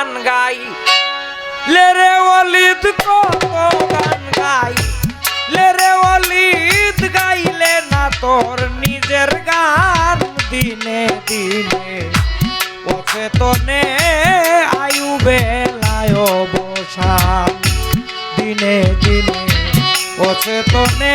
গান গাই। লেরে অলিদ কত গান গাই। লেরে অলিদ গাইলে না তোর নিজের গান দিনে দিনে। অচেতনে আয়ু বেলায় বসান দিনে দিনে। অচেতনে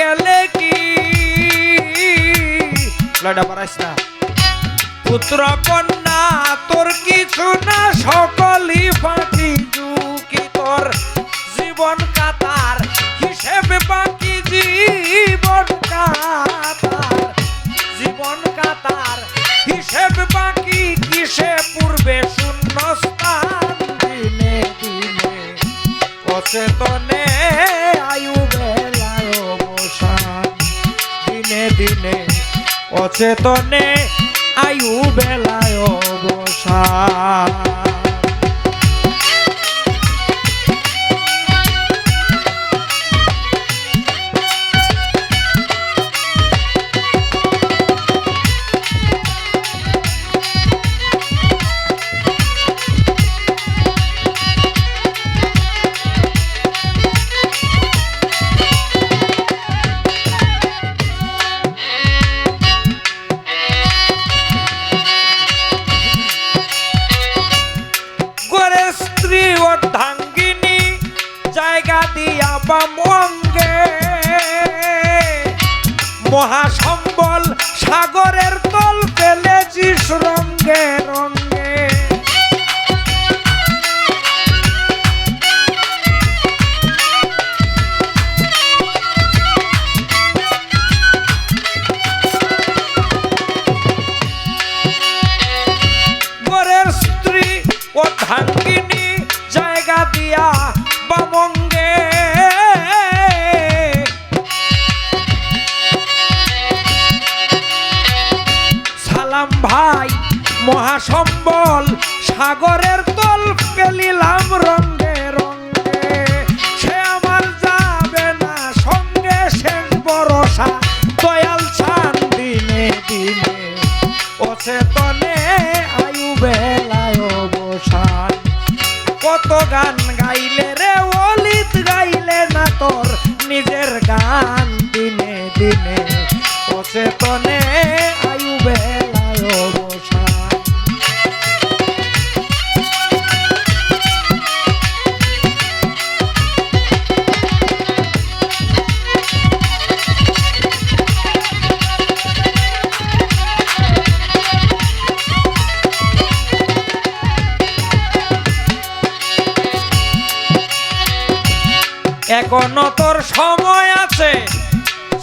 গেলে কি? পুত্র কন্যা, তোর কিছু না, সকলই ফাঁকি ঝুঁকি তোর। জীবন কাতার, হিসেবে বাকি, জীবন কাতার। জীবন কাতার কিসে পূর্বে শূন্য স্থান অচেতনে আয়ু বেলায় অবসান। স্ত্রী অর্ধাঙ্গিনী জায়গা দিয়া বামঙ্গে মহাসম্বল সাগরের মহাসম্বল, সাগরের তল পেলিলাম রঙ্গে রঙ্গে সে আমার যাবে না, সঙ্গে শেষ ভরসা, দয়াল ছান দিনে দিনে। অচেতনে আয়ু বেলায় অবসান। কত গান গাইলে রে, অলিত গাইলে না তোর, নিজের গান দিনে দিনে। অচেতনে এখনও তোর সময় আছে।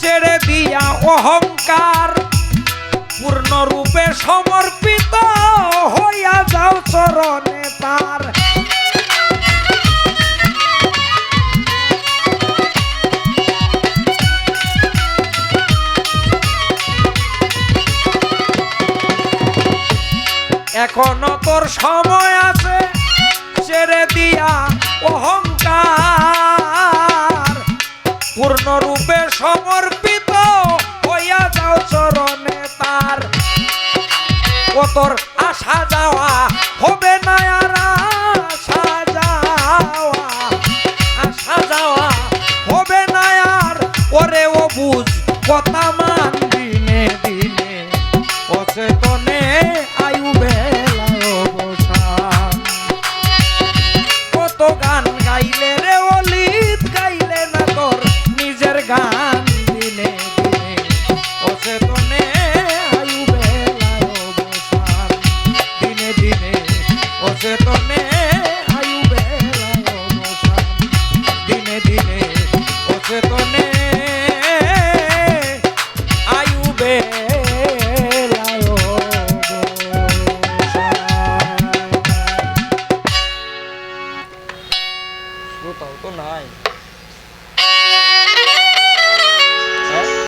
ছেড়ে দিয়া অহংকার পূর্ণরূপে সমর্পিত হইয়া যাও চরণে তার। এখনও তোর সময় আছে। ছেড়ে দিয়া অহংকার পূর্ণরূপে সমর্পিত হইয়া যাও চরণে তার। কতর আসা যাওয়া হবে না আর হবে বুঝ, কথা দিনে। দিনে কত গান গাইলে